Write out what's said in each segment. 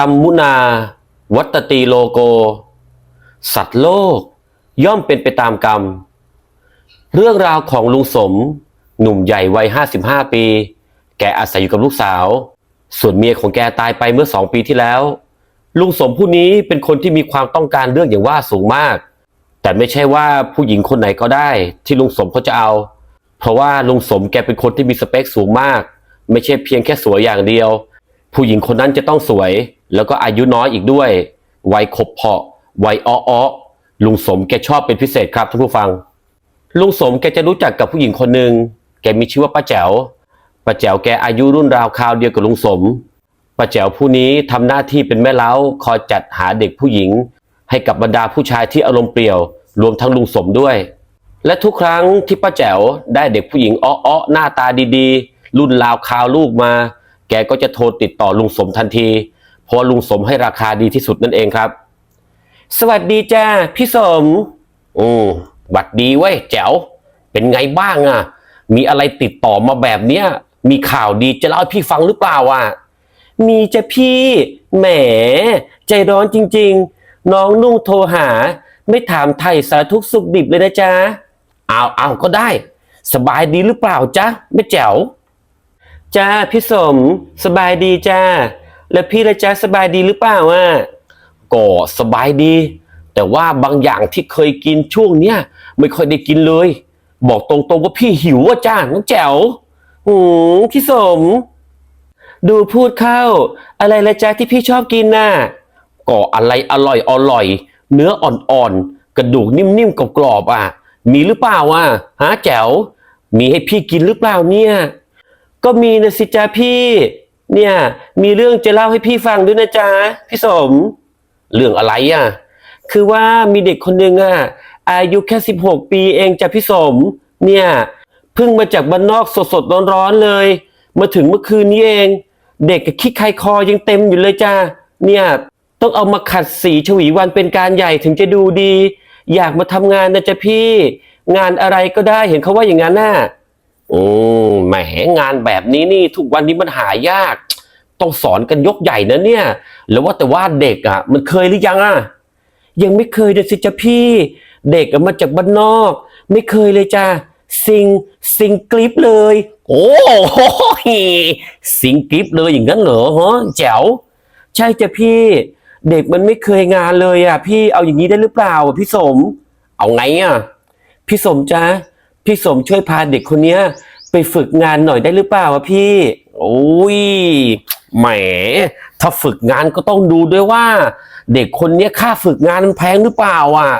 รรมมุนา วัตตีโลโก สัตว์โลก ย่อมเป็นไปตามกรรม เรื่องราวของลุงสม หนุ่มใหญ่วัย 55 ปี แกอาศัยอยู่กับลูกสาว ส่วนเมียของแกตายไปเมื่อสองปีที่แล้ว ลุงสมผู้นี้เป็นคนที่มีความต้องการเรื่องอย่างว่าสูงมาก แต่ไม่ใช่ว่าผู้หญิงคนไหนก็ได้ ที่ลุงสมเขาจะเอา เพราะว่าลุงสมแกเป็นคนที่มีสเปคสูงมาก ไม่ใช่เพียงแค่สวยอย่างเดียว ผู้หญิงคนนั้นจะต้องสวย แล้วก็อายุน้อยอีกด้วย วัยขบเพาะ วัยอ้ออ้อลุงสมแกชอบเป็นพิเศษครับท่านผู้ฟัง ลุงสมแกจะรู้จักกับผู้หญิงคนหนึ่งแกมีชื่อว่าป้าแจ๋ว ป้าแจ๋วแกอายุรุ่นราวคราวเดียวกับลุงสม ป้าแจ๋วผู้นี้ทำหน้าที่เป็นแม่เล้าคอยจัดหาเด็กผู้หญิง ให้กับบรรดาผู้ชายที่อารมณ์เปรี่ยว รวมทั้งลุงสมด้วย และทุกครั้งที่ป้าแจ๋วได้เด็กผู้หญิงอ้อๆหน้าตาดีๆ รุ่นราวคราวลูกมา แกก็จะโทรติดต่อลุงสมทันที เพราะลุงสมให้ราคาดีที่สุดนั่นเองครับ สวัสดีจ้าพี่สม อืมหวัดดีเว้ยแจ๋ว เป็นไงบ้างอะมีอะไรติดต่อมาแบบเนี้ย มีข่าวดีจะเล่าให้พี่ฟังหรือเปล่าอะ มีจ้ะพี่ แหม ใจร้อนจริง ๆ น้องนุ่งโทรหา ไม่ถามไถ่สารทุกข์สุขดิบเลยนะจ๊ะเอาเอาก็ได้ สบายดีหรือเปล่าจ๊ะไม่แจ๋ว จ้าพี่สมสบายดีจ้า แล้วพี่ละจ้าสบายดีหรือเปล่าอะก็สบายดี แต่ว่าบางอย่างที่เคยกินช่วงเนี้ยไม่ค่อยได้กินเลย บอกตรงๆว่าพี่หิวอะจ้าน้องแจ๋วหืมพี่สม ดูพูดเข้า อะไรละจ้าที่พี่ชอบกินน่ะก็อะไรอร่อยอร่อย เนื้ออ่อนๆกระดูกนิ่มๆกรอบๆอะ มีหรือเปล่าอะฮะแจ๋วมีให้พี่กินหรือเปล่าเนี่ย ก็มีนะสิจ้าพี่ เนี่ย มีเรื่องจะเล่าให้พี่ฟังด้วยนะจ๊ะพี่สม เรื่องอะไรอะ คือว่ามีเด็กคนหนึ่งอะ อายุแค่สิบหกปีเองจ้ะพี่สม เนี่ยเพิ่งมาจากบ้านนอกสดๆร้อนๆเลย มาถึงเมื่อคืนนี้เอง เด็กกับขี้ใครคอยังเต็มอยู่เลยจ้าเนี่ย ต้องเอามาขัดสีฉวีวันเป็นการใหญ่ถึงจะดูดี อยากมาทำงานนะจ๊ะพี่ งานอะไรก็ได้เห็นเขาว่าอย่างนั้นน่ะ อืมแหมงานแบบนี้นี่ทุกวันนี้มันหายาก ต้องสอนกันยกใหญ่นะเนี่ย แล้วว่าแต่ว่าเด็กอะ มันเคยหรือยังอะยังไม่เคยเลยสิจ้ะพี่ เด็กมาจากบ้านนอก ไม่เคยเลยจ้ะซิงซิงกริปเลย โอ้โหซิงกริปเลยอย่างนั้นเหรอฮะแจ๋วใช่จ้ะพี่ เด็กมันไม่เคยงานเลยอะ พี่เอาอย่างนี้ได้หรือเปล่าอะพี่สม เอาไงอะ พี่สมจ้ะ พี่สมช่วยพาเด็กคนเนี้ย ไปฝึกงานหน่อยได้หรือเปล่าอะพี่ โอ้ยแหม ถ้าฝึกงานก็ต้องดูด้วยว่า เด็กคนเนี้ยค่าฝึกงานมันแพงหรือเปล่าอะ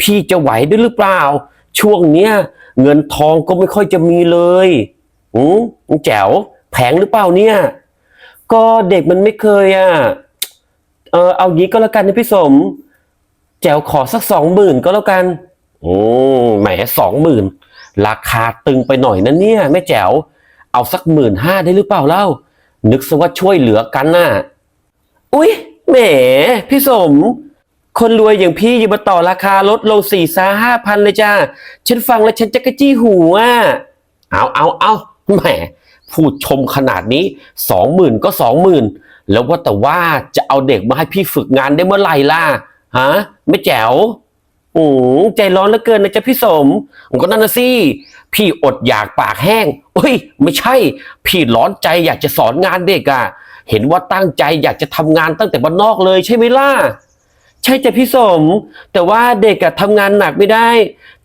พี่จะไหวด้วยหรือเปล่า ช่วงเนี้ยเงินทองก็ไม่ค่อยจะมีเลยอืมแจ๋วแพงหรือเปล่าเนี่ย ก็เด็กมันไม่เคยอะ เออเอางี้ก็แล้วกันนะพี่สม แจ๋วขอสักสองหมื่นก็แล้วกัน โอืมแหมสองหมื่น ราคาตึงไปหน่อยนะเนี่ยแม่แจ๋ว เอาสักหมื่นห้าได้หรือเปล่าเล่า นึกซะว่าช่วยเหลือกันน่ะ อุ๊ยแหม พี่สม คนรวยอย่างพี่อย่ามาต่อราคาลดลงสี่ซาห้าพันเลยจ้า ฉันฟังแล้วฉันจะกระจี้หูอะ เอาเอาเอาแหม พูดชมขนาดนี้สองหมื่นก็สองหมื่นแล้วว่าแต่ว่าจะเอาเด็กมาให้พี่ฝึกงานได้เมื่อไหร่ล่ะ ฮะ ไม่แจ๋ว อืมใจร้อนเหลือเกินนะจ๊ะพี่สมผมก็นั่นนะสิพี่อดอยากปากแห้งเฮ้ย ไม่ใช่ พี่ร้อนใจอยากจะสอนงานเด็กอะ่ะ เห็นว่าตั้งใจอยากจะทำงานตั้งแต่บ้านนอกเลยใช่ไหมล่ะ ใช่จ้ะพี่สม แต่ว่าเด็กอะทำงานหนักไม่ได้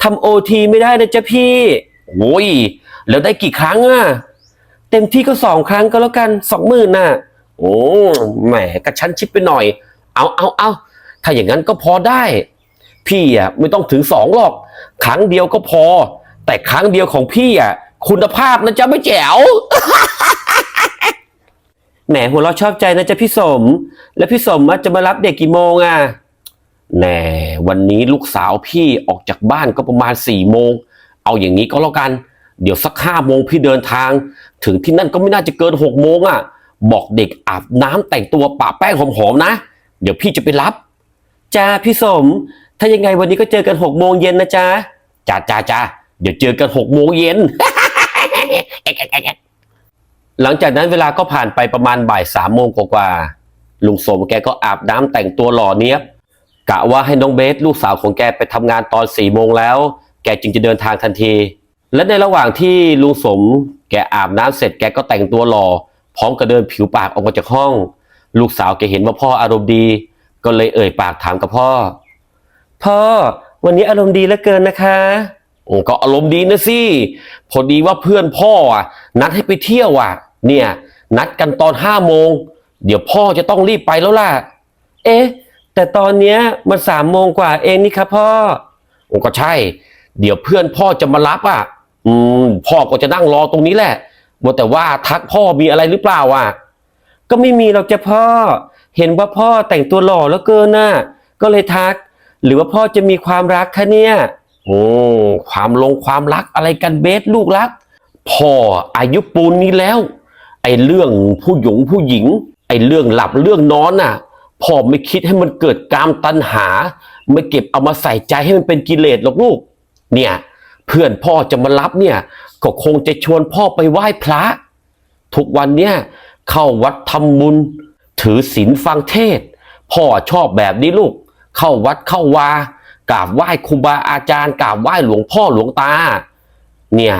ทำโอทีไม่ได้นะจ๊ะพี่โอ้ยแล้วได้กี่ครั้งอะเต็มที่ก็สองครั้งก็แล้วกันสองหมื่นน่ะ โอ้แหมกระชั้นชิดไปหน่อย เอาเอาเอาถ้าอย่างนั้นก็พอได้ พี่อะไม่ต้องถึงสองหรอกครั้งเดียวก็พอ แต่ครั้งเดียวของพี่อะคุณภาพนะจ๊ะไม่แจ๋วแหมหัวเราะชอบใจนะจ๊ะพี่สม แล้วพี่สมอะจะมารับเด็กกี่โมงอะแหนวันนี้ลูกสาวพี่ออกจากบ้านก็ประมาณสี่โมง เอาอย่างนี้ก็แล้วกัน เดี๋ยวสักห้าโมงพี่เดินทาง ถึงที่นั่นก็ไม่น่าจะเกินหกโมงอะ บอกเด็กอาบน้ำแต่งตัวปะแป้งหอมๆนะ เดี๋ยวพี่จะไปรับจ้าพี่สม ถ้ายังไงวันนี้ก็เจอกันหกโมงเย็นนะจ๊ะจ้าจ้าจ้าเดี๋ยวเจอกันหกโมงเย็น หลังจากนั้นเวลาก็ผ่านไปประมาณบ่ายสามโมงกว่าๆลุงสมแกก็อาบน้ำแต่งตัวหล่อเนี้ยบกะว่าให้น้องเบสลูกสาวของแกไปทำงานตอนสี่โมงแล้ว แกจึงจะเดินทางทันที และในระหว่างที่ลุงสม แกอาบน้ำเสร็จแกก็แต่งตัวหล่อ พร้อมกับเดินผิวปากออกมาจากห้อง ลูกสาวแกเห็นว่าพ่ออารมณ์ดี ก็เลยเอ่ยปากถามกับพ่อ พ่อ วันนี้อารมณ์ดีเหลือเกินนะคะ โอ้ก็อารมณ์ดีนะสิ พอดีว่าเพื่อนพ่ออะ นัดให้ไปเที่ยวอะ เนี่ย นัดกันตอนห้าโมง เดี๋ยวพ่อจะต้องรีบไปแล้วล่ะ เอ๊ะ แต่ตอนเนี้ยมันสามโมงกว่าเองนี่ครับพ่อ โอ้ก็ใช่ เดี๋ยวเพื่อนพ่อจะมารับอะ อืม พ่อก็จะนั่งรอตรงนี้แหละว่าแต่ว่าทักพ่อมีอะไรหรือเปล่าอะ ก็ไม่มีหรอกจ้ะพ่อ เห็นว่าพ่อแต่งตัวหล่อแล้วเกินน่ะ ก็เลยทัก หรือว่าพ่อจะมีความรักคะเนี่ยโอ้ความลงความรักอะไรกันเบสลูกรัก พ่ออายุปูนนี้แล้ว ไอ้เรื่องผู้หญิงผู้หญิง ไอ้เรื่องหลับเรื่องนอนน่ะ พ่อไม่คิดให้มันเกิดกามตัณหา ไม่เก็บเอามาใส่ใจให้มันเป็นกิเลสหรอกลูก เนี่ย เพื่อนพ่อจะมารับเนี่ย ก็คงจะชวนพ่อไปไหว้พระ ทุกวันเนี่ยเข้าวัดทำบุญถือศีลฟังเทศ พ่อชอบแบบนี้ลูก เข้าวัดเข้าวากราบไหว้ครูบาอาจารย์กราบไหว้หลวงพ่อหลวงตา เนี่ย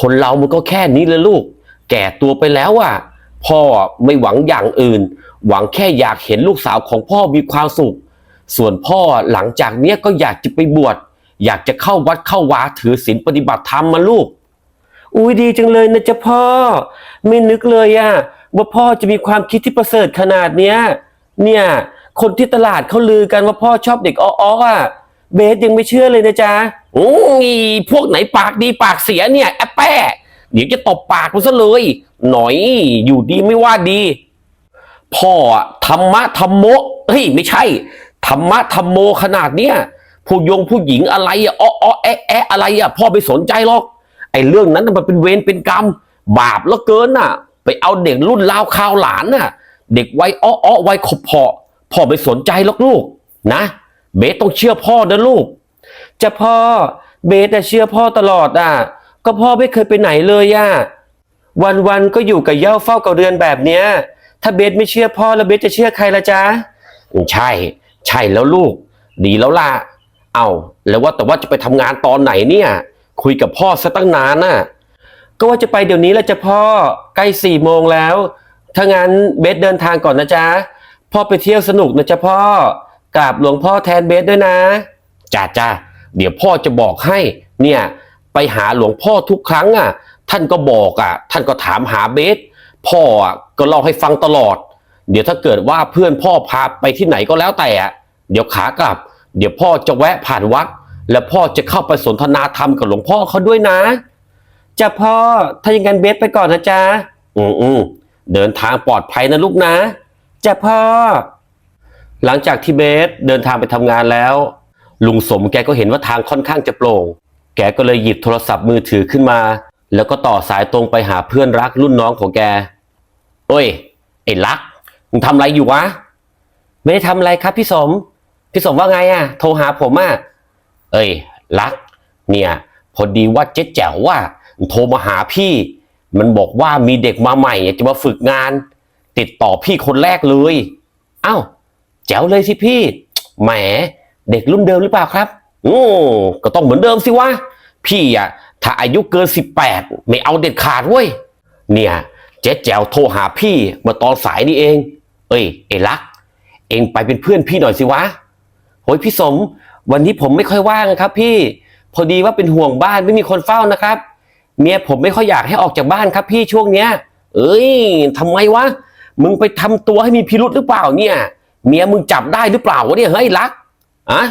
คนเรามันก็แค่นี้เลยลูก แก่ตัวไปแล้วอะพ่อไม่หวังอย่างอื่น หวังแค่อยากเห็นลูกสาวของพ่อมีความสุข ส่วนพ่อหลังจากเนี้ยก็อยากจะไปบวชอยากจะเข้าวัดเข้าวาถือศีลปฏิบัติธรรมมาลูก อุ้ยดีจังเลยนะจ๊ะพ่อ ไม่นึกเลยอะว่าพ่อจะมีความคิดที่ประเสริฐขนาดเนี้ย เนี่ย คนที่ตลาดเขาลือกันว่าพ่อชอบเด็กอ้อๆอะเบสยังไม่เชื่อเลยนะจ๊ะโอ้ยพวกไหนปากดีปากเสียเนี่ยแอปแป้เดี๋ยวจะตบปากมันซะเลย หน่อยอยู่ดีไม่ว่าดี พ่อธรรมะธรรมโมเฮ้ยไม่ใช่ ธรรมะธรรมโมขนาดเนี้ยผู้ยงผู้หญิงอะไรอะอ้ออ้อแอะแอะอะไรอะพ่อไม่สนใจหรอก ไอ้เรื่องนั้นมันเป็นเวรเป็นกรรม บาปแล้วเกินน่ะ ไปเอาเด็กรุ่นราวคราวหลานน่ะ เด็กวัยอ้ออ้อวัยขบเพาะ พ่อไม่สนใจหรอกลูกนะ เบสต้องเชื่อพ่อนะลูก จะพ่อเบสอะเชื่อพ่อตลอดอะ ก็พ่อไม่เคยไปไหนเลยอะวันวันๆก็อยู่กับเย้าเฝ้ากับเรือนแบบเนี้ย ถ้าเบสไม่เชื่อพ่อแล้วเบสจะเชื่อใครละจ๊ะใช่ ใช่แล้วลูก ดีแล้วล่ะ เอาแล้วว่าแต่ว่าจะไปทำงานตอนไหนเนี่ย คุยกับพ่อซะตั้งนานน่ะ ก็ว่าจะไปเดี๋ยวนี้แหละจ้ะพ่อใกล้สี่โมงแล้ว ถ้างั้นเบสเดินทางก่อนนะจ๊ะ พ่อไปเที่ยวสนุกนะจ๊ะพ่อกราบหลวงพ่อแทนเบสด้วยนะจ้าจ้าเดี๋ยวพ่อจะบอกให้ เนี่ยไปหาหลวงพ่อทุกครั้งอะ ท่านก็บอกอะ ท่านก็ถามหาเบส พ่ออะก็เล่าให้ฟังตลอด เดี๋ยวถ้าเกิดว่าเพื่อนพ่อพาไปที่ไหนก็แล้วแต่อะเดี๋ยวขากลับ เดี๋ยวพ่อจะแวะผ่านวัด แล้วพ่อจะเข้าไปสนทนาธรรมกับหลวงพ่อเขาด้วยนะจ้ะพ่อถ้าอย่างนั้นเบสไปก่อนนะจ๊ะอืมอืมเดินทางปลอดภัยนะลูกนะ จ้ะพ่อ หลังจากที่เบสเดินทางไปทำงานแล้ว ลุงสมแกก็เห็นว่าทางค่อนข้างจะโปร่ง แกก็เลยหยิบโทรศัพท์มือถือขึ้นมา แล้วก็ต่อสายตรงไปหาเพื่อนรักรุ่นน้องของแกเอ้ยไอ้รักมึงทำอะไรอยู่วะ ไม่ได้ทำอะไรครับพี่สม พี่สมว่าไงอะ โทรหาผมอะ เอ้ย รัก เนี่ย พอดีว่าเจ๊แจ๋วว่า โทรมาหาพี่ มันบอกว่ามีเด็กมาใหม่จะมาฝึกงาน ติดต่อพี่คนแรกเลยเอ้าแจ๋วเลยสิพี่ แหม เด็กรุ่นเดิมหรือเปล่าครับโอืมก็ต้องเหมือนเดิมสิวะ พี่อะถ้าอายุเกินสิบแปดไม่เอาเด็ดขาดเว้ย เนี่ย เจ๊แจ๋วโทรหาพี่มื่อตอนสายนี่เอง เอ้ยไอ้รัก เองไปเป็นเพื่อนพี่หน่อยสิวะโอ้ยพี่สม วันนี้ผมไม่ค่อยว่างนะครับ พี่ พอดีว่าเป็นห่วงบ้านไม่มีคนเฝ้านะครับ เมียผมไม่ค่อยอยากให้ออกจากบ้านครับ พี่ช่วงเนี้ย เอ้ยทำไมวะ มึงไปทำตัวให้มีพิรุษหรือเปล่าเนี่ย เมียมึงจับได้หรือเปล่าวะเนี่ยเฮ้ยรักอะ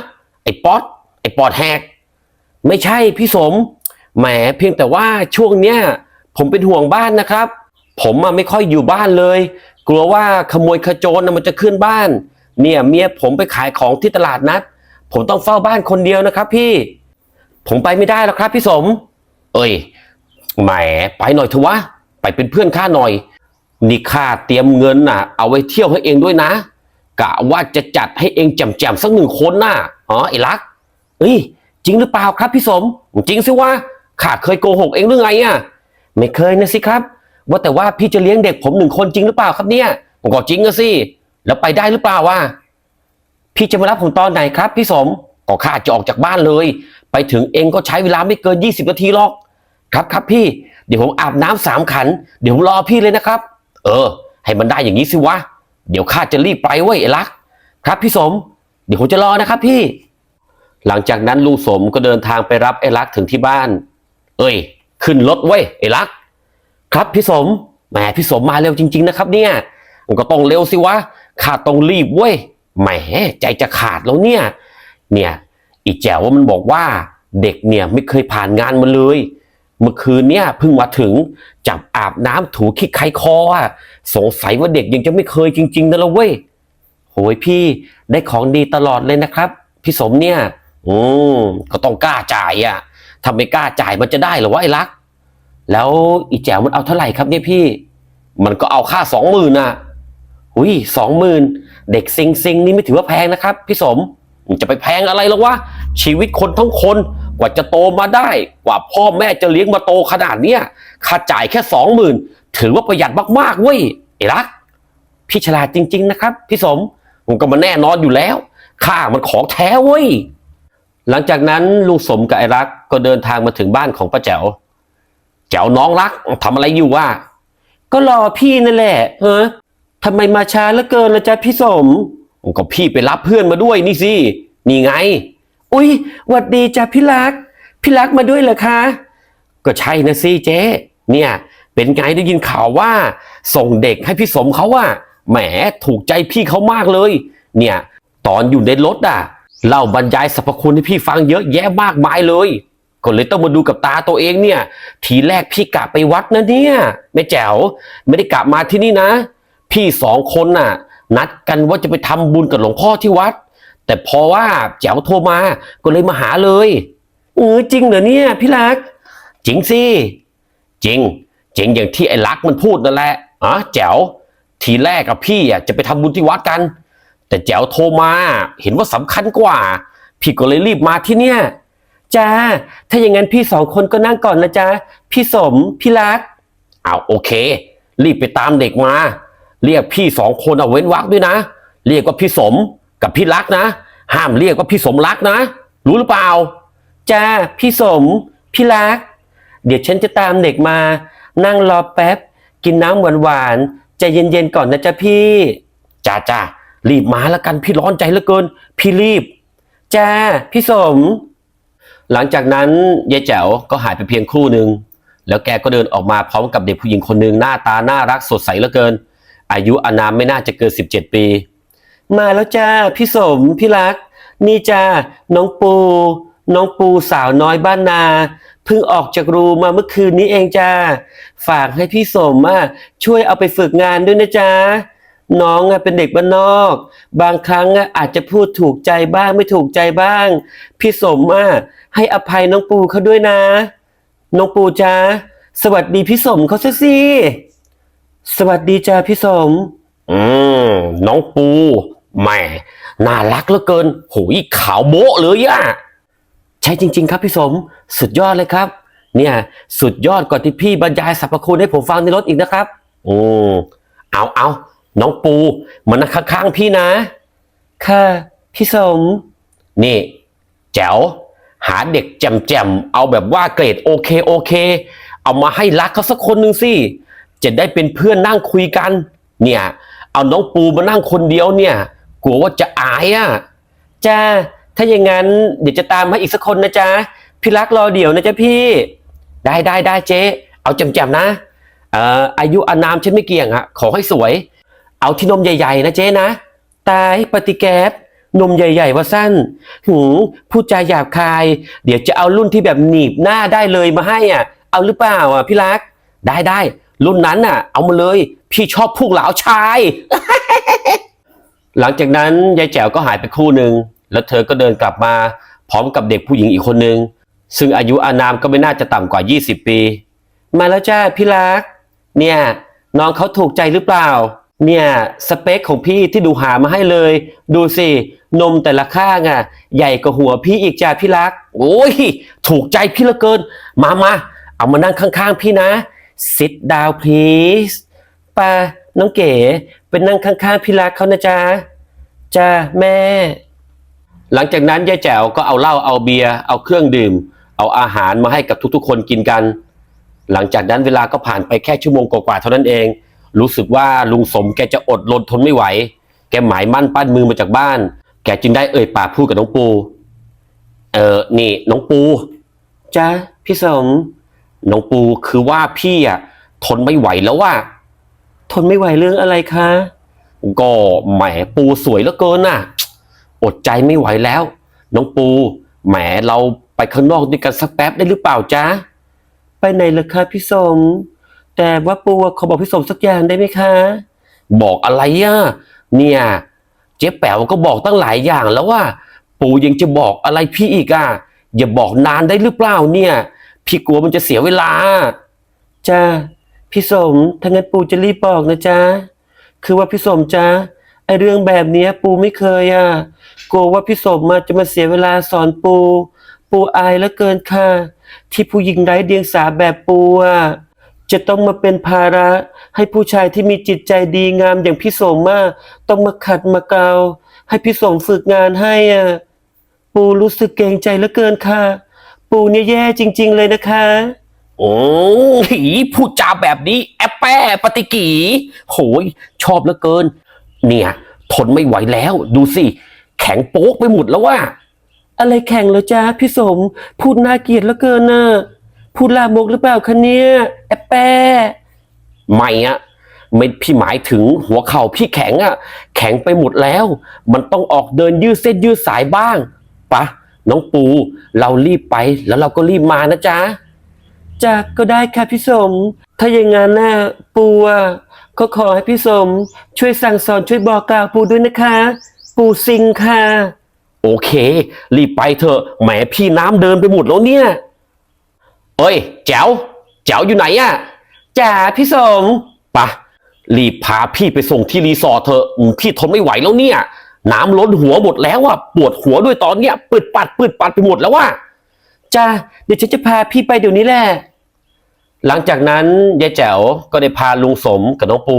ไอ้ป๊อตไอ้ปอดแหก ไม่ใช่พี่สมแหมเพียงแต่ว่าช่วงเนี้ยผมเป็นห่วงบ้านนะครับ ผมอะไม่ค่อยอยู่บ้านเลย กลัวว่าขโมยขโจรนะมันจะขึ้นบ้าน เนี่ยเมียผมไปขายของที่ตลาดนัด ผมต้องเฝ้าบ้านคนเดียวนะครับ พี่ ผมไปไม่ได้หรอกครับ พี่สม เอ้ยแหมไปหน่อยเถอะวะไปเป็นเพื่อนข้าหน่อย นี่ข้าเตรียมเงินน่ะ เอาไว้เที่ยวให้เองด้วยนะกะว่าจะจัดให้เองแจ่มๆสักหนึ่งคนน่ะอ๋อไอ้รักเอ้ยจริงหรือเปล่าครับพี่สม จริงสิวะข้าเคยโกหกเองหรือไงอะไม่เคยนะสิครับ ว่าแต่ว่าพี่จะเลี้ยงเด็กผมหนึ่งคนจริงหรือเปล่าครับเนี่ยผมก็จริงอะสิแล้วไปได้หรือเปล่าวะพี่จะมารับผมตอนไหนครับ พี่สมก็ข้าจะออกจากบ้านเลย ไปถึงเองก็ใช้เวลาไม่เกิน 20 นาทีหรอก ครับครับพี่ เดี๋ยวผมอาบน้ำสามขัน เดี๋ยวผมรอพี่เลยนะครับ เออ ให้มันได้อย่างนี้สิวะ เดี๋ยวข้าจะรีบไปเว้ยไอ้ลัก ครับพี่สม เดี๋ยวผมจะรอนะครับพี่ หลังจากนั้นลุงสมก็เดินทางไปรับไอ้ลักถึงที่บ้าน เอ้ย ขึ้นรถเว้ยไอ้ลัก ครับพี่สม แหมพี่สมมาเร็วจริง ๆ นะครับ เนี่ยมันก็ต้องเร็วสิวะข้าต้องรีบเว้ย แหมใจจะขาดแล้วเนี่ย เนี่ยอีแจ๋วว่ามันบอกว่าเด็กเนี่ยไม่เคยผ่านงานมาเลย เมื่อคืนเนี่ยเพิ่งมาถึงจับอาบน้ำถูขี้ไขคออะสงสัยว่าเด็กยังจะไม่เคยจริง ๆนะละเว้ยโหยพี่ได้ของดีตลอดเลยนะครับ พี่สมเนี่ย อืมก็ต้องกล้าจ่ายอะถ้าไม่กล้าจ่ายมันจะได้หรอวะไอ้รัก แล้วอีแจ๋วมันเอาเท่าไหร่ครับเนี่ยพี่ มันก็เอาค่าสองหมื่นอะหุยสองหมื่นเด็กซิงซิงนี่ไม่ถือว่าแพงนะครับ พี่สมมันจะไปแพงอะไรหรอวะชีวิตคนทั้งคน กว่าจะโตมาได้ กว่าพ่อแม่จะเลี้ยงมาโตขนาดเนี้ยค่าจ่ายแค่สองหมื่นถือว่าประหยัดมากๆเว้ยไอรักพี่ฉลาดจริง ๆ นะครับ พี่สมผมก็มาแน่นอนอยู่แล้วค่ามันของแท้เว้ยหลังจากนั้นลุงสมกับไอรักก็เดินทางมาถึงบ้านของป้าแจ๋วแจ๋วน้องรักทำอะไรอยู่วะก็รอพี่นั่นแหละเออทำไมมาช้าเหลือเกินละจ๊ะพี่สมก็พี่ไปรับเพื่อนมาด้วยนี่สินี่ไง อุ้ยหวัดดีจ้ะพี่รัก พี่รักมาด้วยเหรอคะ ก็ใช่นะสิเจ๊เนี่ย เป็นไงได้ยินข่าวว่า ส่งเด็กให้พี่สมเขาว่าแหมถูกใจพี่เขามากเลย เนี่ย ตอนอยู่ในรถอะเล่าบรรยายสรรพคุณให้พี่ฟังเยอะแยะมากมายเลยก็เลยต้องมาดูกับตาตัวเองเนี่ย ทีแรกพี่กะไปวัดนะเนี่ยแม่แจ๋วไม่ได้กะมาที่นี่นะ พี่สองคนน่ะ นัดกันว่าจะไปทำบุญกับหลวงพ่อที่วัด แต่พอว่าแจ๋วโทรมาก็เลยมาหาเลยเออจริงเหรอเนี่ยพี่รัก จริงสิจริง จริงอย่างที่ไอ้ลักษ์มันพูดนั่นแหละอ๋อแจ๋วทีแรกกับพี่อะจะไปทำบุญที่วัดกัน แต่แจ๋วโทรมาเห็นว่าสำคัญกว่า พี่ก็เลยรีบมาที่เนี่ยจ้าถ้าอย่างนั้นพี่สองคนก็นั่งก่อนนะจ๊ะพี่สมพี่รักเอาวโอเค รีบไปตามเด็กมา เรียกพี่สองคนเอาเว้นวรรคด้วยนะ เรียกว่าพี่สม กับพี่รักนะ ห้ามเรียกว่าพี่สมรักนะ รู้หรือเปล่า จ้า พี่สม พี่รัก เดี๋ยวฉันจะตามเด็กมา นั่งรอแป๊บ กินน้ำหวานๆใจเย็นๆก่อนนะจ๊ะพี่ จ้าจ้ารีบมาแล้วกันพี่ร้อนใจเหลือเกิน พี่รีบ จ้า พี่สม หลังจากนั้นยายแจ๋วก็หายไปเพียงครู่หนึ่งแล้วแกก็เดินออกมาพร้อมกับเด็กผู้หญิงคนหนึ่งหน้าตาน่ารักสดใสเหลือเกิน อายุอานามไม่น่าจะเกิน17 ปี มาแล้วจ้าพี่สมพี่รัก นี่จ้าน้องปู น้องปูสาวน้อยบ้านนาเพิ่งออกจากรูมาเมื่อคืนนี้เองจ้าฝากให้พี่สมอะช่วยเอาไปฝึกงานด้วยนะจ๊ะน้องอะเป็นเด็กบ้านนอก บางครั้งอะอาจจะพูดถูกใจบ้างไม่ถูกใจบ้าง พี่สมอะให้อภัยน้องปูเขาด้วยนะ น้องปูจ้าสวัสดีพี่สมเขาซะสิสวัสดีจ้าพี่สม อืม น้องปู แหม่น่ารักเหลือเกินโหยขาวโบ๊ะเลยอะใช่จริง ๆ ครับพี่สม สุดยอดเลยครับ เนี่ยสุดยอดกว่าที่พี่บรรยายสรรพคุณให้ผมฟังในรถอีกนะครับอืมเอาเอาน้องปูมานั่งข้างๆพี่นะ ค่ะพี่สม นี่ แจ๋วหาเด็กแจมๆเอาแบบว่าเกรดโอเคโอเค เอามาให้รักเขาสักคนหนึ่งสิจะได้เป็นเพื่อนนั่งคุยกัน เนี่ย เอาน้องปูมานั่งคนเดียวเนี่ย กลัวว่าจะอายอะจ้าถ้าอย่างนั้นเดี๋ยวจะตามมาอีกสักคนนะจ๊ะพี่รักรอเดี๋ยวนะจ๊ะพี่ ได้ได้ได้เจ๊ เอาแจมๆนะเอ่ออายุอานามฉันไม่เกี่ยงอะขอให้สวย เอาที่นมใหญ่ๆนะเจ๊นะ ตายปฏิแก๊สนมใหญ่ ๆ ว่าสั้นหืมพูดจาหยาบคาย เดี๋ยวจะเอารุ่นที่แบบหนีบหน้าได้เลยมาให้อะ เอาหรือเปล่าอะพี่รัก ได้ได้รุ่นนั้นน่ะ เอามาเลย พี่ชอบพวกเหลาชาย หลังจากนั้นยายแจ๋วก็หายไปคู่หนึ่งแล้วเธอก็เดินกลับมาพร้อมกับเด็กผู้หญิงอีกคนหนึ่งซึ่งอายุอานามก็ไม่น่าจะต่ำกว่า 20 ปี มาแล้วจ้าพี่รัก เนี่ยน้องเขาถูกใจหรือเปล่า เนี่ยสเปคของพี่ที่ดูหามาให้เลย ดูสินมแต่ละข้างอะ ใหญ่กว่าหัวพี่อีกจ้าพี่รัก โอ้ยถูกใจพี่เหลือเกิน มามาเอามานั่งข้างๆพี่นะ sit down please ไปน้องเก๋ เป็นนั่งข้างๆพี่รักเขานะจ๊ะจ้าแม่ หลังจากนั้นยายแจ๋วก็เอาเหล้าเอาเบียร์เอาเครื่องดื่ม เอาอาหารมาให้กับทุกๆ คนกินกัน หลังจากนั้นเวลาก็ผ่านไปแค่ชั่วโมงกว่าๆเท่านั้นเอง รู้สึกว่าลุงสมแกจะอดรนทนไม่ไหว แกหมายมั่นปั้นมือมาจากบ้าน แกจึงได้เอ่ยปากพูดกับน้องปู เออนี่น้องปูจ้าพี่สมน้องปูคือว่าพี่อะทนไม่ไหวแล้วว่า ทนไม่ไหวเรื่องอะไรคะ ก็แหมปูสวยเหลือเกินน่ะ อดใจไม่ไหวแล้ว น้องปูแหมเราไปข้างนอกด้วยกันสักแป๊บได้หรือเปล่าจ๊ะ ไปไหนล่ะคะพี่สม แต่ว่าปูอะขอบอกพี่สมสักอย่างได้ไหมคะ บอกอะไรอะเนี่ย เจ๊แป๋วก็บอกตั้งหลายอย่างแล้วว่า ปูยังจะบอกอะไรพี่อีกอะอย่าบอกนานได้หรือเปล่าเนี่ย พี่กลัวมันจะเสียเวลาจ้า พี่สมถ้างั้นปูจะรีบบอกนะจ๊ะ คือว่าพี่สมจ๊ะไอเรื่องแบบเนี้ยปูไม่เคยอะกลัวว่าพี่สมมาจะมาเสียเวลาสอนปู ปูอายเหลือเกินค่ะ ที่ผู้หญิงไร้เดียงสาแบบปูอะจะต้องมาเป็นภาระให้ผู้ชายที่มีจิตใจดีงามอย่างพี่สมอะต้องมาขัดมาเกาให้พี่สมฝึกงานให้อะปูรู้สึกเกรงใจเหลือเกินค่ะ ปูเนี่ยแย่จริง ๆ เลยนะคะ โอ้ยพูดจาแบบนี้ แอปแป้ปฏิกีโหย ชอบเหลือเกิน เนี่ย ทนไม่ไหวแล้ว ดูสิ แข็งโป๊กไปหมดแล้วว่า อะไรแข็งแล้วจ้าพี่สม พูดน่าเกลียดเหลือเกินน่ะพูดลามกหรือเปล่าคะเนี่ย แอปแป้ไม่อะไม่พี่หมายถึงหัวเข่าพี่แข็งอะแข็งไปหมดแล้ว มันต้องออกเดินยืดเส้นยืดสายบ้างปะน้องปู เรารีบไปแล้วเราก็รีบมานะจ๊ะ จ้ะก็ได้ค่ะพี่สม ถ้าอย่างงั้นน่ะปูอะก็ขอให้พี่สม ช่วยสั่งสอนช่วยบอกกล่าวปูด้วยนะคะ ปูซิงค่ะ โอเค รีบไปเถอะแหมพี่น้ำเดินไปหมดแล้วเนี่ย เอ้ย แจ๋วแจ๋วอยู่ไหนอะจ๋าพี่สม ปะรีบพาพี่ไปส่งที่รีสอร์ทเถอะอืมพี่ทนไม่ไหวแล้วเนี่ย น้ำล้นหัวหมดแล้วอะปวดหัวด้วยตอนเนี้ยปืดปัดปืดปัดไปหมดแล้วว่า จ้าเดี๋ยวฉันจะพาพี่ไปเดี๋ยวนี้แหละ หลังจากนั้นยายแจ๋วก็ได้พาลุงสมกับน้องปู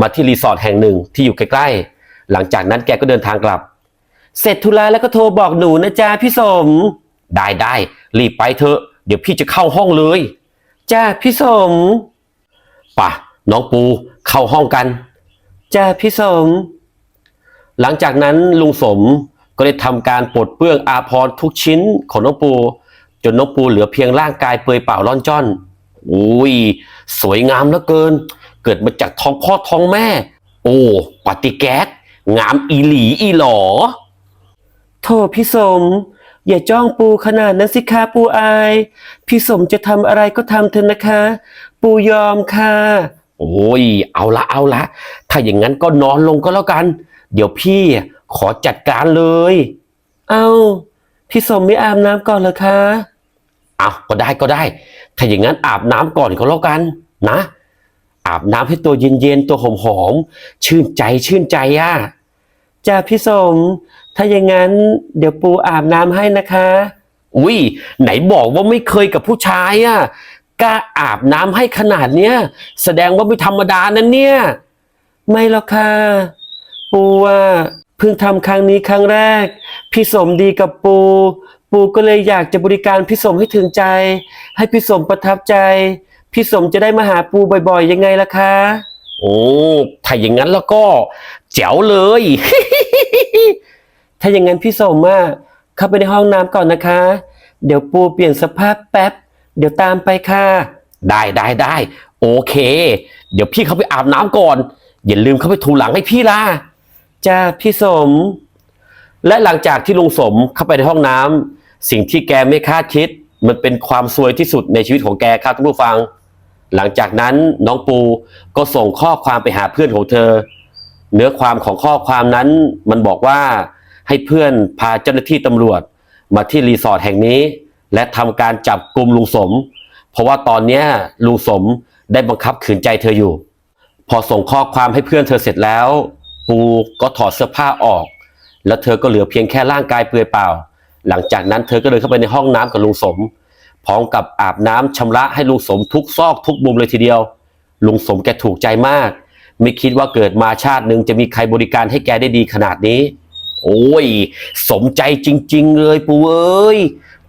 มาที่รีสอร์ทแห่งหนึ่งที่อยู่ใกล้ๆ หลังจากนั้นแกก็เดินทางกลับ เสร็จธุระแล้วก็โทรบอกหนูนะจ๊ะพี่สม ได้ได้รีบไปเถอะ เดี๋ยวพี่จะเข้าห้องเลย จ้าพี่สมป่ะน้องปูเข้าห้องกันจ้าพี่สม หลังจากนั้นลุงสมก็ได้ทำการปลดเปลื้องอาภรณ์ทุกชิ้นของน้องปู จนน้องปูเหลือเพียงร่างกายเปลือยเปล่าล่อนจ้อนอุ้ยสวยงามเหลือเกิน เกิดมาจากท้องพ่อท้องแม่ โอ้ปฏิแก๊สงามอีหลีอีหลอโทษพี่สม อย่าจ้องปูขนาดนั้นสิคะปูอาย พี่สมจะทำอะไรก็ทำเถอะนะคะ ปูยอมค่ะ โอ้ย เอาละเอาละ ถ้าอย่างนั้นก็นอนลงก็แล้วกัน เดี๋ยวพี่ขอจัดการเลย เอา พี่สมไม่อาบน้ำก่อนเหรอคะอ้าวก็ได้ก็ได้ ถ้าอย่างนั้นอาบน้ำก่อนก็แล้วกันนะ อาบน้ำให้ตัวเย็นๆตัวหอมๆชื่นใจชื่นใจอะจ้าพี่สม ถ้าอย่างนั้นเดี๋ยวปูอาบน้ำให้นะคะ อุ้ยไหนบอกว่าไม่เคยกับผู้ชายอะกล้าอาบน้ำให้ขนาดเนี้ยแสดงว่าไม่ธรรมดานั่นเนี่ย ไม่หรอกค่ะ ปูอะ เพิ่งทำครั้งนี้ครั้งแรก พี่สมดีกับปู ปูก็เลยอยากจะบริการพี่สมให้ถึงใจ ให้พี่สมประทับใจ พี่สมจะได้มาหาปูบ่อยๆ ยังไงล่ะคะ โอ้ถ้าอย่างนั้นแล้วก็แจ๋วเลย ถ้าอย่างนั้นพี่สมอะเข้าไปในห้องน้ำก่อนนะคะ เดี๋ยวปูเปลี่ยนสภาพแป๊บ เดี๋ยวตามไปค่ะ ได้ได้ได้ โอเค เดี๋ยวพี่เข้าไปอาบน้ำก่อน อย่าลืมเข้าไปถูหลังให้พี่ล่ะ จ้าพี่สม และหลังจากที่ลุงสมเข้าไปในห้องน้ำสิ่งที่แกไม่คาดคิด มันเป็นความซวยที่สุดในชีวิตของแกครับท่านผู้ฟัง หลังจากนั้นน้องปูก็ส่งข้อความไปหาเพื่อนของเธอ เนื้อความของข้อความนั้นมันบอกว่าให้เพื่อนพาเจ้าหน้าที่ตำรวจมาที่รีสอร์ทแห่งนี้ และทำการจับกลุ่มลุงสม เพราะว่าตอนเนี้ยลุงสมได้บังคับขืนใจเธออยู่ พอส่งข้อความให้เพื่อนเธอเสร็จแล้ว ปูก็ถอดเสื้อผ้าออก แล้วเธอก็เหลือเพียงแค่ร่างกายเปลือยเปล่า หลังจากนั้นเธอก็เดินเข้าไปในห้องน้ำกับลุงสม พร้อมกับอาบน้ำชำระให้ลุงสมทุกซอกทุกมุมเลยทีเดียว ลุงสมแกถูกใจมาก ไม่คิดว่าเกิดมาชาติหนึ่งจะมีใครบริการให้แกได้ดีขนาดนี้ โอ้ย สมใจจริง ๆ เลยปูเอ้ย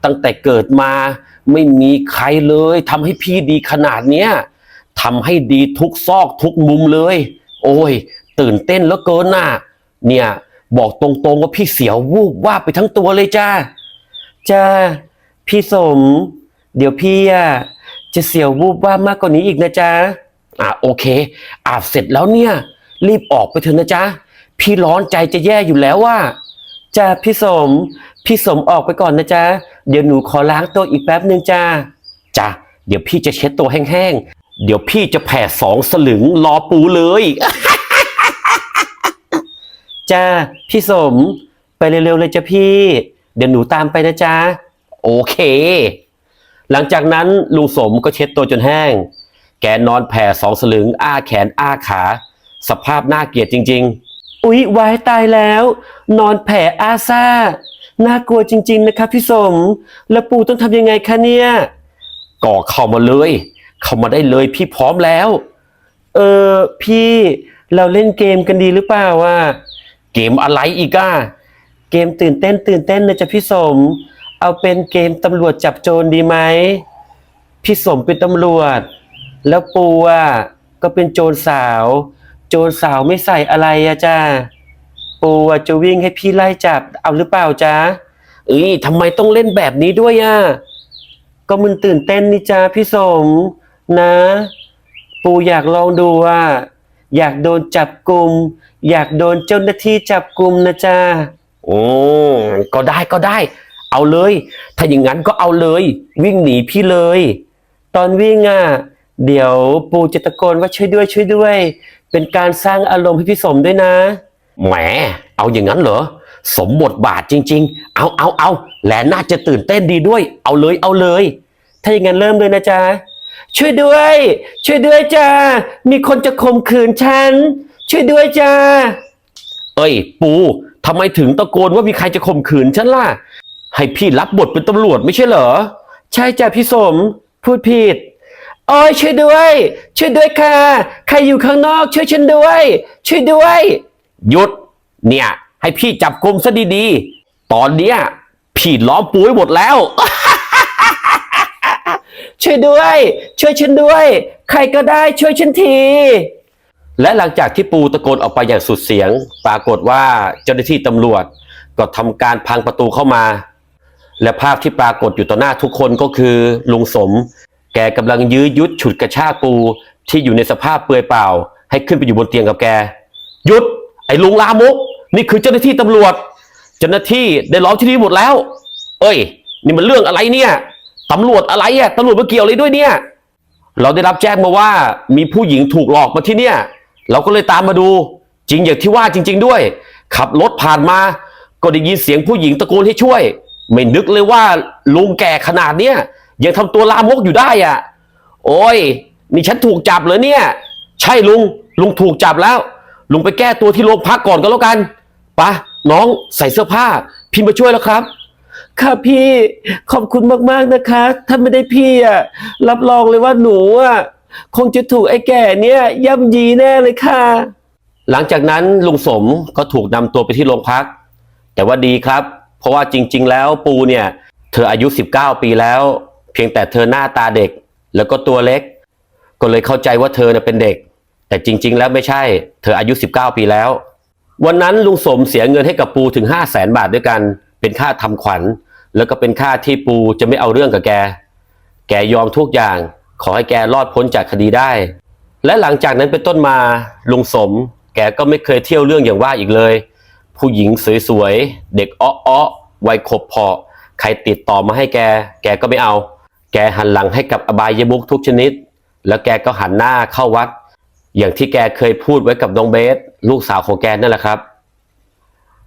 ตั้งแต่เกิดมาไม่มีใครเลยทำให้พี่ดีขนาดเนี้ยทำให้ดีทุกซอกทุกมุมเลย โอ้ย ตื่นเต้นแล้วเกินน่ะเนี่ยบอกตรงๆว่าพี่เสียววูบว่าบไปทั้งตัวเลยจ้าจ้าพี่สม เดี๋ยวพี่อะจะเสียววูบว่าบมากกว่านี้อีกนะจ๊ะอะโอเค อาบเสร็จแล้วเนี่ย รีบออกไปเถอะนะจ๊ะพี่ร้อนใจจะแย่อยู่แล้วว่าจ้าพี่สม พี่สมออกไปก่อนนะจ๊ะเดี๋ยวหนูขอล้างตัวอีกแป๊บหนึ่งจ้าจ้าเดี๋ยวพี่จะเช็ดตัวแห้งๆ เดี๋ยวพี่จะแผ่สองสลึงรอปูเลย จ้าพี่สม ไปเร็วๆเลยจ้ะพี่ เดี๋ยวหนูตามไปนะจ๊ะโอเค หลังจากนั้นลุงสมก็เช็ดตัวจนแห้ง แกนอนแผ่สองสลึง อ้าแขนอ้าขา สภาพน่าเกลียดจริง ๆ อุ๊ยวายตายแล้ว นอนแผ่อาซาน่ากลัวจริง ๆ นะครับพี่สม แล้วปู่ต้องทำยังไงคะเนี่ยก็เข้ามาเลย เข้ามาได้เลยพี่พร้อมแล้ว เออพี่เราเล่นเกมกันดีหรือเปล่าอะ เกมอะไรอีกอะเกมตื่นเต้นตื่นเต้นนะจ๊ะพี่สม เอาเป็นเกมตำรวจจับโจรดีไหมพี่สมเป็นตำรวจ แล้วปูอะก็เป็นโจรสาว โจรสาวไม่ใส่อะไรอะจ้าปูอะจะวิ่งให้พี่ไล่จับเอาหรือเปล่าจ๊ะเอ้ยทำไมต้องเล่นแบบนี้ด้วยอะก็มันตื่นเต้นนี่จ้าพี่สมนะ ปูอยากลองดูว่า อยากโดนจับกลุ่มอยากโดนเจ้าหน้าที่จับกลุ่มนะจ๊ะโอ้ก็ได้ก็ได้ เอาเลย ถ้าอย่างนั้นก็เอาเลย วิ่งหนีพี่เลย ตอนวิ่งอะเดี๋ยวปูจะตะโกนว่าช่วยด้วยช่วยด้วย เป็นการสร้างอารมณ์ให้พี่สมด้วยนะแหมเอาอย่างนั้นเหรอ สมบทบาทจริง ๆ เอาเอาเอาแหลน่าจะตื่นเต้นดีด้วย เอาเลยเอาเลย ถ้าอย่างนั้นเริ่มเลยนะจ๊ะ ช่วยด้วย ช่วยด้วยจ้า มีคนจะข่มขืนฉัน ช่วยด้วยจ้า เอ้ย ปูทำไมถึงตะโกนว่ามีใครจะข่มขืนฉันล่ะ ให้พี่รับบทเป็นตำรวจไม่ใช่เหรอ ใช่จ้ะพี่สม พูดผิดโอ้ยช่วยด้วย ช่วยด้วยค่ะ ใครอยู่ข้างนอกช่วยฉันด้วย ช่วยด้วย หยุด เนี่ย ให้พี่จับกลุมซะดีๆ ตอนเนี้ยพี่ล้อมปูไว้หมดแล้ว ช่วยด้วย ช่วยฉันด้วย ใครก็ได้ช่วยฉันที และหลังจากที่ปูตะโกนออกไปอย่างสุดเสียง ปรากฏว่าเจ้าหน้าที่ตำรวจก็ทำการพังประตูเข้ามา และภาพที่ปรากฏอยู่ต่อหน้าทุกคนก็คือลุงสม แกกำลังยื้อยุดฉุดกระชากปูที่อยู่ในสภาพเปลือยเปล่า ให้ขึ้นไปอยู่บนเตียงกับแกหยุด ไอ้ลุงลามก นี่คือเจ้าหน้าที่ตำรวจ เจ้าหน้าที่ได้ล้อมที่นี่หมดแล้ว เอ้ย นี่มันเรื่องอะไรเนี่ย ตำรวจอะไรอะตำรวจมาเกี่ยวอะไรด้วยเนี่ย เราได้รับแจ้งมาว่ามีผู้หญิงถูกหลอกมาที่เนี่ย เราก็เลยตามมาดู จริงอย่างที่ว่าจริง ๆ ด้วย ขับรถผ่านมา ก็ได้ยินเสียงผู้หญิงตะโกนให้ช่วย ไม่นึกเลยว่าลุงแก่ขนาดเนี้ยยังทำตัวลามกอยู่ได้อะ โอ้ยนี่ฉันถูกจับเหรอเนี่ย ใช่ลุง ลุงถูกจับแล้ว ลุงไปแก้ตัวที่โรงพักก่อนก็แล้วกันปะน้องใส่เสื้อผ้า พี่มาช่วยแล้วครับ ค่ะพี่ขอบคุณมากๆนะคะ ถ้าไม่ได้พี่อะรับรองเลยว่าหนูอะคงจะถูกไอ้แก่เนี่ยย่ำยีแน่เลยค่ะ หลังจากนั้นลุงสมก็ถูกนำตัวไปที่โรงพัก แต่ว่าดีครับ เพราะว่าจริง ๆ แล้วปูเนี่ย เธออายุ 19 ปีแล้ว เพียงแต่เธอหน้าตาเด็ก แล้วก็ตัวเล็ก ก็เลยเข้าใจว่าเธอเน่ะเป็นเด็ก แต่จริง ๆ แล้วไม่ใช่ เธออายุ 19 ปีแล้ว วันนั้นลุงสมเสียเงินให้กับปูถึง 5 0 0แสนบาทด้วยกัน เป็นค่าทำขวัญ แล้วก็เป็นค่าที่ปูจะไม่เอาเรื่องกับแก แกยอมทุกอย่าง ขอให้แกรอดพ้นจากคดีได้ และหลังจากนั้นเป็นต้นมาลุงสม แกก็ไม่เคยเที่ยวเรื่องอย่างว่าอีกเลย ผู้หญิงสวยๆเด็กอ้อๆวัยขบเพาะใครติดต่อมาให้แก แกก็ไม่เอา แกหันหลังให้กับอบายมุกทุกชนิด แล้วแกก็หันหน้าเข้าวัด อย่างที่แกเคยพูดไว้กับน้องเบส ลูกสาวของแกนั่นแหละครับ